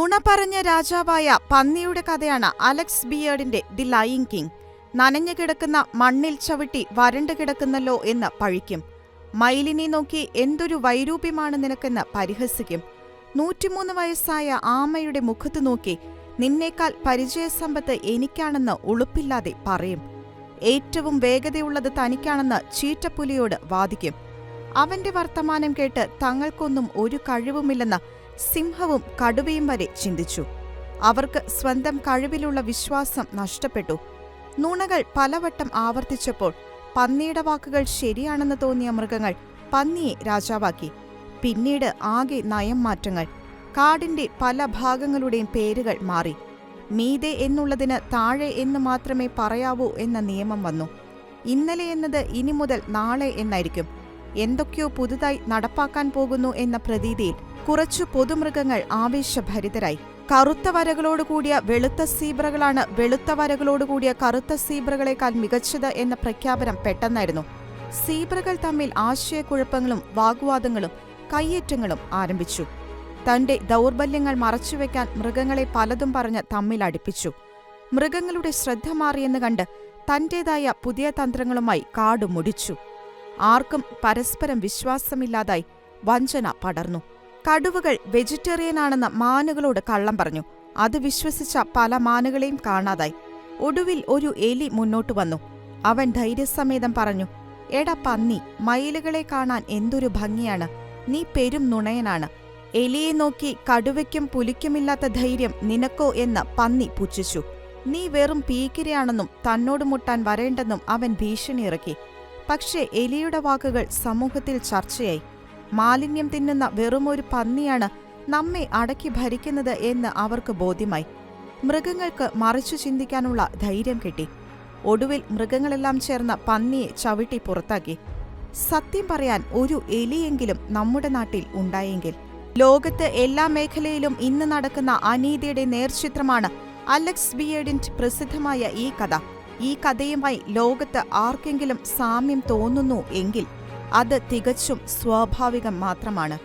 നുണ പറഞ്ഞ രാജാവായ പന്നിയുടെ കഥയാണ് അലക്സ് ബിയേർഡിന്റെ ദി ലയിങ് കിങ്. നനഞ്ഞു കിടക്കുന്ന മണ്ണിൽ ചവിട്ടി വരണ്ടു കിടക്കുന്നല്ലോ എന്ന് പഴിക്കും. മയിലിനെ നോക്കി എന്തൊരു വൈരൂപ്യമാണ് നിനക്കെന്ന് പരിഹസിക്കും. നൂറ്റിമൂന്ന് വയസ്സായ ആമയുടെ മുഖത്ത് നോക്കി നിന്നേക്കാൾ പരിചയസമ്പത്ത് എനിക്കാണെന്ന് ഉളുപ്പില്ലാതെ പറയും. ഏറ്റവും വേഗതയുള്ളത് തനിക്കാണെന്ന് ചീറ്റപ്പുലിയോട് വാദിക്കും. അവന്റെ വർത്തമാനം കേട്ട് തങ്ങൾക്കൊന്നും ഒരു കഴിവുമില്ലെന്ന് സിംഹവും കടുവയും വരെ ചിന്തിച്ചു. അവർക്ക് സ്വന്തം കഴിവിലുള്ള വിശ്വാസം നഷ്ടപ്പെട്ടു. നുണകൾ പലവട്ടം ആവർത്തിച്ചപ്പോൾ പന്നിയുടെ വാക്കുകൾ ശരിയാണെന്ന് തോന്നിയ മൃഗങ്ങൾ പന്നിയെ രാജാവാക്കി. പിന്നീട് ആകെ നയം മാറ്റങ്ങൾ കാടിന്റെ പല ഭാഗങ്ങളുടെയും പേരുകൾ മാറി. മീതെ എന്നുള്ളതിന് താഴെ എന്ന് മാത്രമേ പറയാവൂ എന്ന നിയമം വന്നു. ഇന്നലെ എന്നത് ഇനി മുതൽ നാളെ എന്നായിരിക്കും. എന്തൊക്കെയോ പുതുതായി നടപ്പാക്കാൻ പോകുന്നു എന്ന പ്രതീതിയിൽ കുറച്ചു പൊതുമൃഗങ്ങൾ ആവേശഭരിതരായി. കറുത്ത വരകളോടുകൂടിയ വെളുത്ത സീബ്രകളാണ് വെളുത്ത വരകളോടുകൂടിയ കറുത്ത സീബ്രകളെക്കാൾ മികച്ചത് എന്ന പ്രഖ്യാപനം പെട്ടെന്നായിരുന്നു. സീബ്രകൾ തമ്മിൽ ആശയക്കുഴപ്പങ്ങളും വാഗ്വാദങ്ങളും കയ്യേറ്റങ്ങളും ആരംഭിച്ചു. തന്റെ ദൗർബല്യങ്ങൾ മറച്ചുവെക്കാൻ മൃഗങ്ങളെ പലതും പറഞ്ഞ് തമ്മിൽ അടുപ്പിച്ചു. മൃഗങ്ങളുടെ ശ്രദ്ധ മാറിയെന്ന് കണ്ട് തന്റേതായ പുതിയ തന്ത്രങ്ങളുമായി കാട് മുടിച്ചു ആർക്കും പരസ്പരം വിശ്വാസമില്ലാതായി വഞ്ചന പടർന്നു. കടുവകൾ വെജിറ്റേറിയൻ ആണെന്ന് മാനുകളോട് കള്ളം പറഞ്ഞു. അത് വിശ്വസിച്ച പല മാനുകളെയും കാണാതായി. ഒടുവിൽ ഒരു എലി മുന്നോട്ടു വന്നു. അവൻ ധൈര്യസമേതം പറഞ്ഞു എടാ പന്നി മയിലുകളെ കാണാൻ എന്തൊരു ഭംഗിയാണ്. നീ പെരും നുണയനാണ്. എലിയെ നോക്കി കടുവയ്ക്കും പുലിക്കുമില്ലാത്ത ധൈര്യം നിനക്കോ എന്ന് പന്നി പുച്ഛിച്ചു. നീ വെറും പീക്കിരയാണെന്നും തന്നോട് മുട്ടാൻ വരേണ്ടെന്നും അവൻ ഭീഷണി ഇറക്കി. പക്ഷേ എലിയുടെ വാക്കുകൾ സമൂഹത്തിൽ ചർച്ചയായി. മാലിന്യം തിന്നുന്ന വെറുമൊരു പന്നിയാണ് നമ്മെ അടക്കി ഭരിക്കുന്നത് എന്ന് അവർക്ക് ബോധ്യമായി. മൃഗങ്ങൾക്ക് മറിച്ചു ചിന്തിക്കാനുള്ള ധൈര്യം കിട്ടി. ഒടുവിൽ മൃഗങ്ങളെല്ലാം ചേർന്ന പന്നിയെ ചവിട്ടി പുറത്താക്കി. സത്യം പറയാൻ ഒരു എലിയെങ്കിലും നമ്മുടെ നാട്ടിൽ ഉണ്ടായെങ്കിൽ. ലോകത്ത് എല്ലാ മേഖലയിലും ഇന്ന് നടക്കുന്ന അനീതിയുടെ നേർചിത്രമാണ് അലക്സ് ബിയേഡിന്റ് പ്രസിദ്ധമായ ഈ കഥ. ഈ കഥയുമായി ലോകത്ത് ആർക്കെങ്കിലും സാമ്യം തോന്നുന്നു എങ്കിൽ അത് തികച്ചും സ്വാഭാവികം മാത്രമാണ്.